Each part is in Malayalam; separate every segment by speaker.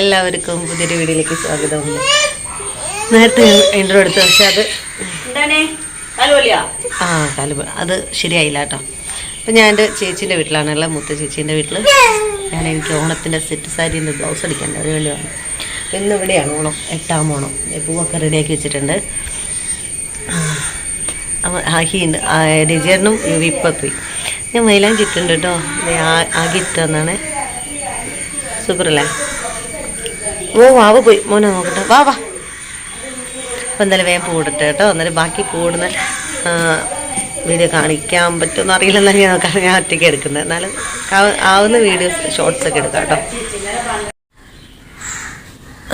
Speaker 1: എല്ലാവർക്കും പുതിയൊരു വീഡിയോയിലേക്ക് സ്വാഗതം. നേരത്തെ എന്റെ എടുത്തു പക്ഷെ അത് ആ കാൽ അത് ശരിയായില്ല കേട്ടോ. അപ്പം ഞാൻ എന്റെ ചേച്ചീന്റെ വീട്ടിലാണുള്ള മൂത്ത ചേച്ചീന്റെ വീട്ടിൽ ഞാൻ എനിക്ക് ഓണത്തിന്റെ സെറ്റ് സാരീന്റെ ബ്ലൗസ് അടിക്കേണ്ട അതിന് വേണ്ടി വന്നു. ഇന്ന് ഇവിടെയാണ് ഓണം. എട്ടാം ഓണം. പൂവൊക്കെ റെഡിയാക്കി വെച്ചിട്ടുണ്ട്. അവൻ രജിയറിനും ഇപ്പം പോയി. ഞാൻ മൈലാഞ്ചി ഇട്ടുണ്ട് കേട്ടോ. ആകെ ഇട്ടെന്നാണ് സൂപ്പറല്ലേ? ഓ വാവ് പോയി. മോനെ നോക്കട്ടെ. വാ വാ. അപ്പം എന്തായാലും വേഗം പൂടട്ടെ കേട്ടോ. എന്നാലും ബാക്കി പൂടുന്ന വീഡിയോ കാണിക്കാൻ പറ്റുമെന്ന് അറിയില്ലെന്നാണ് ഞാൻ നോക്കാൻ ഞാൻ ഒറ്റയ്ക്ക് എടുക്കുന്നത്. എന്നാലും ആവുന്ന വീഡിയോസ് ഷോർട്സ് ഒക്കെ എടുക്കാം കേട്ടോ.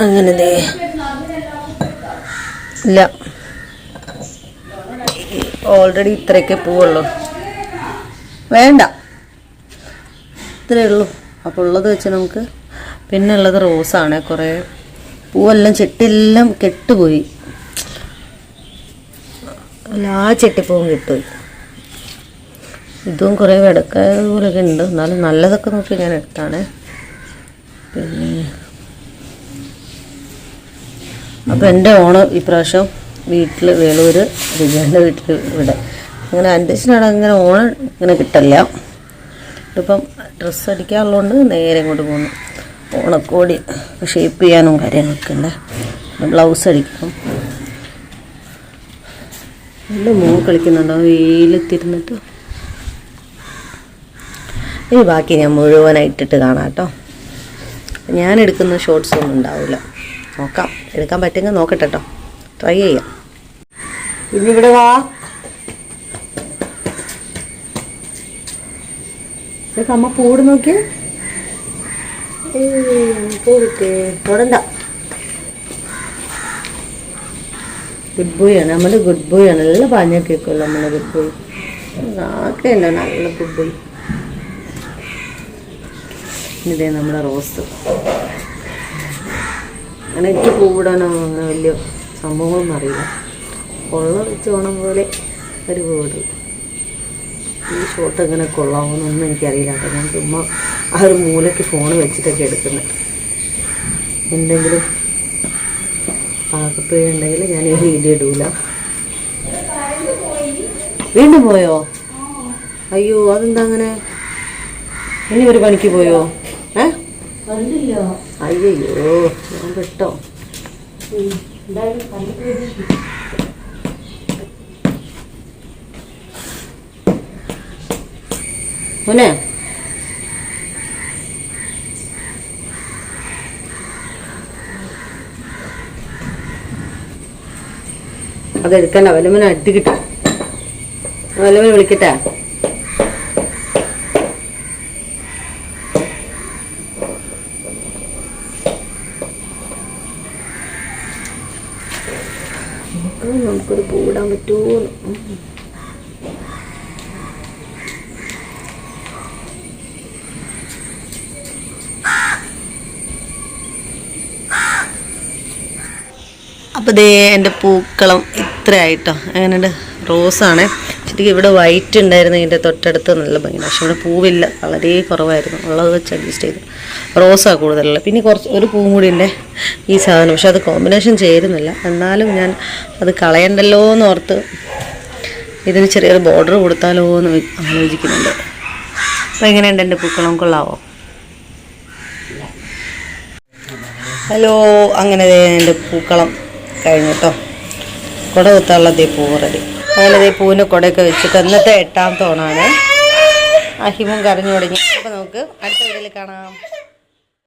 Speaker 1: അങ്ങനെ ഇല്ല. ഓൾറെഡി ഇത്രയൊക്കെ പൂവുള്ളൂ. വേണ്ട. ഇത്രയേ ഉള്ളൂ. അപ്പോൾ ഉള്ളത് വെച്ച് നമുക്ക് പിന്നെ ഉള്ളത് റോസാണ്. കുറേ പൂവെല്ലാം ചെട്ടിയെല്ലാം കെട്ടുപോയി. അല്ല ആ ചെട്ടിപ്പൂവും കെട്ടുപോയി. ഇതും കുറേ വെടക്ക പോലൊക്കെ ഉണ്ട്. എന്നാലും നല്ലതൊക്കെ നോക്കി ഞാൻ എടുത്താണ്. പിന്നെ അപ്പോൾ എന്റെ ഓണം ഇപ്രാവശ്യം വീട്ടിൽ വേളൂർ വിജയന്റെ വീട്ടിൽ ഇവിടെ. അങ്ങനെ അന്വേഷണമാണ് അങ്ങനെ ഓണം ഇങ്ങനെ കിട്ടല്ല. ഇപ്പം ഡ്രസ്സ് അടിക്കാറുള്ളതുകൊണ്ട് നേരെ ഇങ്ങോട്ട് പോകുന്നു ഓണക്കോടി ഷേപ്പ് ചെയ്യാനും കാര്യങ്ങളൊക്കെ ഉണ്ട്. ബ്ലൗസ് അടിക്കണം നല്ല മൂ കളിക്കുന്നുണ്ടോ? വെയിലെത്തിരുന്നിട്ട്. ഇനി ബാക്കി ഞാൻ മുഴുവനായിട്ടിട്ട് കാണാം കേട്ടോ. ഞാൻ എടുക്കുന്ന ഷോർട്സ് ഒന്നും ഉണ്ടാവില്ല. നോക്കാം. എടുക്കാൻ പറ്റുമെങ്കിൽ നോക്കട്ടെ കേട്ടോ. ട്രൈ ചെയ്യാം. ഇന്നിവിടെ വാ. ഇതൊക്കെ അമ്മ പൂട് നോക്കിയേ പോകട്ടെ തൊടണ്ട ഗുഡ് ബോയ് ആണ്. നമ്മുടെ ഗുഡ് ബോയ് ആണ്. നല്ല പാഞ്ഞ കേക്കുള്ള നമ്മുടെ ഗുഡ് ബോയ് ആക്കല്ല നല്ല ഗുഡ് ബോയ് ഇതേ നമ്മുടെ റോസ്. അങ്ങനെ എനിക്ക് പൂവിടാനോ അങ്ങനെ വലിയ സംഭവങ്ങളൊന്നും അറിയില്ല. കൊള്ള വെച്ച് ഓണം പോലെ ഒരു പൂവിട് ഈ ഷോട്ട് എങ്ങനെ കൊള്ളാവുന്നൊന്നും എനിക്കറിയില്ല കേട്ടോ. ഞാൻ ചുമ്മാ ആ ഒരു മൂലയ്ക്ക് ഫോൺ വെച്ചിട്ടൊക്കെ എടുക്കുന്നത് എന്തെങ്കിലും പാകപ്പിഴുണ്ടെങ്കിൽ ഞാൻ ഈ വീഡിയോ ഇടൂല. വീണ്ടും പോയോ? അയ്യോ അതെന്താ അങ്ങനെ? ഇനി ഒരു പണിക്ക് പോയോ? ഏ? അയ്യോ ഞാൻ പെട്ടോ? മോനെ അതെടുക്കണ്ട വല്ലമനെ അടി കിട്ടും. വല്ലമനെ വിളിക്കട്ടെ. നമുക്ക് നമുക്കൊരു കൂടാൻ പറ്റുമോ അപ്പോൾ ദേ എന്റെ പൂക്കളം ഇത്ര ആയിട്ടോ എങ്ങനെയുണ്ട് റോസാണ്. ശരിക്കും ഇവിടെ വൈറ്റ് ഉണ്ടായിരുന്നു ഇതിന്റെ തൊട്ടടുത്ത്. നല്ല ഭംഗി പക്ഷെ ഇവിടെ പൂവില്ല. വളരെ കുറവായിരുന്നു. ഉള്ളത് വെച്ച് അഡ്ജസ്റ്റ് ചെയ്തു. റോസാണ് കൂടുതലുള്ളത് പിന്നെ കുറച്ച് ഒരു പൂവും കൂടി ഉണ്ട് ഈ സാധനം. പക്ഷെ അത് കോമ്പിനേഷൻ ചേരുന്നില്ല. എന്നാലും ഞാൻ അത് കളയണ്ടല്ലോ എന്ന് ഓർത്ത് ഇതിന് ചെറിയൊരു ബോർഡർ കൊടുത്താലോ എന്ന് ആലോചിക്കുന്നുണ്ട്. അപ്പോൾ എങ്ങനെയുണ്ട് എന്റെ പൂക്കളം? കൊള്ളാവോ? ഹലോ. അങ്ങനെ എന്റെ പൂക്കളം കഴിഞ്ഞു കേട്ടോ കുട കുത്താനുള്ള ദേ പൂവ് റെഡി അങ്ങനെ ദേ പൂവിന്റെ കുടയൊക്കെ വെച്ചിട്ട് എന്നിട്ട് എട്ടാമത്തെ ഓണാണ് അഹിമും കരഞ്ഞു തുടങ്ങി. അപ്പോൾ നമുക്ക് അടുത്ത വീട്ടിൽ കാണാം.